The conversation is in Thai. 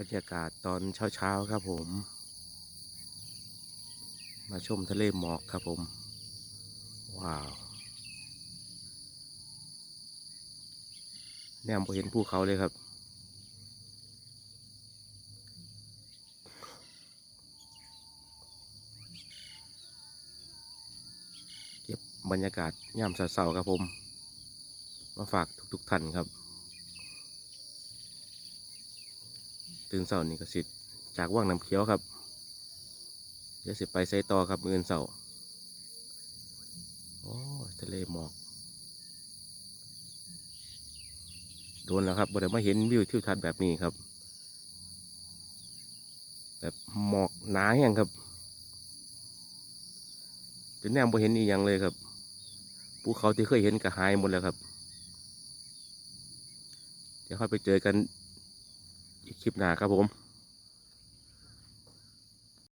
บรรยากาศตอนเช้าๆครับผม มาชมทะเลหมอกครับผม ว้าวแนมพอเห็นภูเขาเลยครับ เก็บบรรยากาศย่ำเสาๆครับผม มาฝากทุกๆท่านครับ ตื่นเสาร์นี่ก็สิจากว่างน้ำเขียวครับ เดี๋ยวสิไปไซต่อครับมืออนเสาร์โอ้ทะเลหมอก โดนแล้วครับบ่ได้มาเห็นวิวทิวทัศน์แบบนี้ครับ แบบหมอกหนาแห้งครับจนแนมบ่เห็นอีกอย่างเลยครับภูเขาที่เคยเห็นก็หายหมดแล้วครับ เดี๋ยวค่อยไปเจอกัน คลิปหน้าครับผม